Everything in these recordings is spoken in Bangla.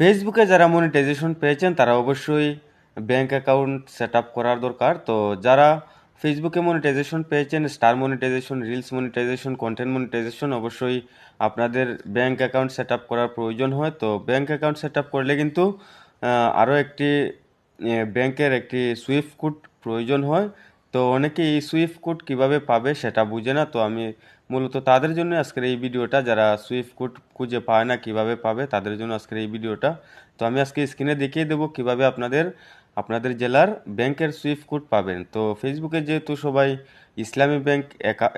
ফেসবুকে যারা মনিটাইজেশন পেয়েছেন, তারা অবশ্যই ব্যাংক অ্যাকাউন্ট সেট আপ করার দরকার। তো যারা ফেসবুকে মনিটাইজেশন পেয়েছেন star monetization reels monetization content monetization অবশ্যই আপনাদের ব্যাংক অ্যাকাউন্ট সেট আপ করার প্রয়োজন হয়। তো ব্যাংক অ্যাকাউন্ট সেট আপ করলে কিন্তু আরও একটি ব্যাংকের একটি সুইফট কোড প্রয়োজন হয়। তো অনেকে এই সুইফট কোড কীভাবে পাবে সেটা বুঝে না। তো আমি মূলত তাদের জন্য আজকের এই ভিডিওটা, যারা সুইফট কোড খুঁজে পায় না কীভাবে পাবে, তাদের জন্য আজকের এই ভিডিওটা। তো আমি আজকে স্ক্রিনে দেখিয়ে দেবো কীভাবে আপনাদের আপনাদের জেলার ব্যাংকের সুইফট কোড পাবেন। তো ফেসবুকে যেহেতু সবাই ইসলামী ব্যাংক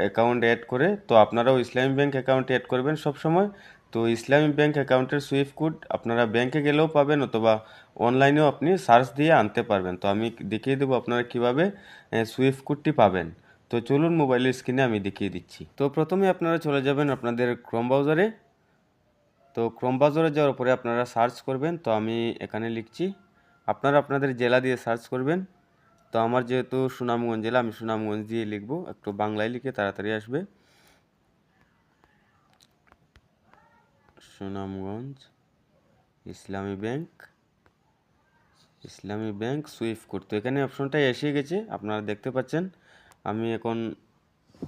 অ্যাকাউন্ট অ্যাড করে, তো আপনারাও ইসলামী ব্যাংক অ্যাকাউন্ট অ্যাড করবেন সব সময় তো ইসলামী ব্যাংক অ্যাকাউন্টের সুইফট কোড আপনারা ব্যাংকে গেলেও পাবেন অথবা অনলাইনেও আপনি সার্চ দিয়ে আনতে পারবেন। তো আমি দেখিয়ে দেবো আপনারা কীভাবে সুইফট কোডটি পাবেন। তো চলুন মোবাইলের স্ক্রিনে আমি দেখিয়ে দিচ্ছি। তো প্রথমে আপনারা চলে যাবেন আপনাদের ক্রোম ব্রাউজারে তো ক্রোম ব্রাউজারে যাওয়ার পরে আপনারা সার্চ করবেন। তো আমি এখানে লিখছি, আপনারা আপনাদের জেলা দিয়ে সার্চ করবেন। তো আমার যেহেতু সুনামগঞ্জ জেলা, আমি সুনামগঞ্জ দিয়ে লিখব। একটু বাংলায় লিখে তাড়াতাড়ি আসবে। সুনামগঞ্জ ইসলামী ব্যাংক ইসলামী ব্যাংক সুইফট কোড। তো এখানে অপশনটা এসে গেছে, আপনারা দেখতে পাচ্ছেন। আমি এখন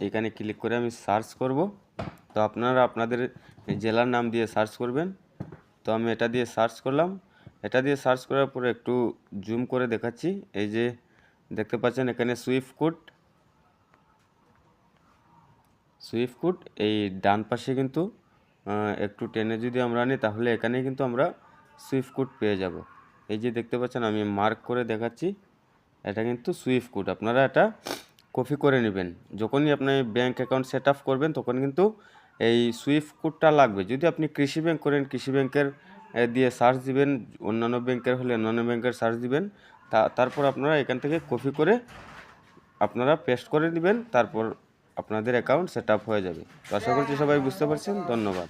এখানে ক্লিক করে আমি সার্চ করব। তো আপনারা আপনাদের জেলার নাম দিয়ে সার্চ করবেন। তো আমি এটা দিয়ে সার্চ করলাম। এটা দিয়ে সার্চ করার পরে একটু জুম করে দেখাচ্ছি। এই যে দেখতে পাচ্ছেন এখানে সুইফট কোড। সুইফট কোড এই ডান পাশে কিন্তু একটু টেনে যদি আমরা নিই তাহলে এখানে কিন্তু আমরা সুইফট কোড পেয়ে যাব। এই যে দেখতে পাচ্ছেন, আমি মার্ক করে দেখাচ্ছি, এটা কিন্তু সুইফট কোড আপনারা এটা কপি করে নেবেন। যখনই আপনি ব্যাংক অ্যাকাউন্ট সেট আপ করবেন, তখন কিন্তু এই সুইফট কোডটা লাগবে। যদি আপনি কৃষি ব্যাংক করেন, কৃষি ব্যাংকের দিয়ে সার্চ দিবেন, অন্যান্য ব্যাংকের হলে অন্যান্য ব্যাংকের সার্চ দিবেন তারপর আপনারা এখান থেকে কপি করে আপনারা পেস্ট করে দিবেন তারপর আপনাদের অ্যাকাউন্ট সেট হয়ে যাবে। তো আশা করছি সবাই বুঝতে পারছেন। ধন্যবাদ।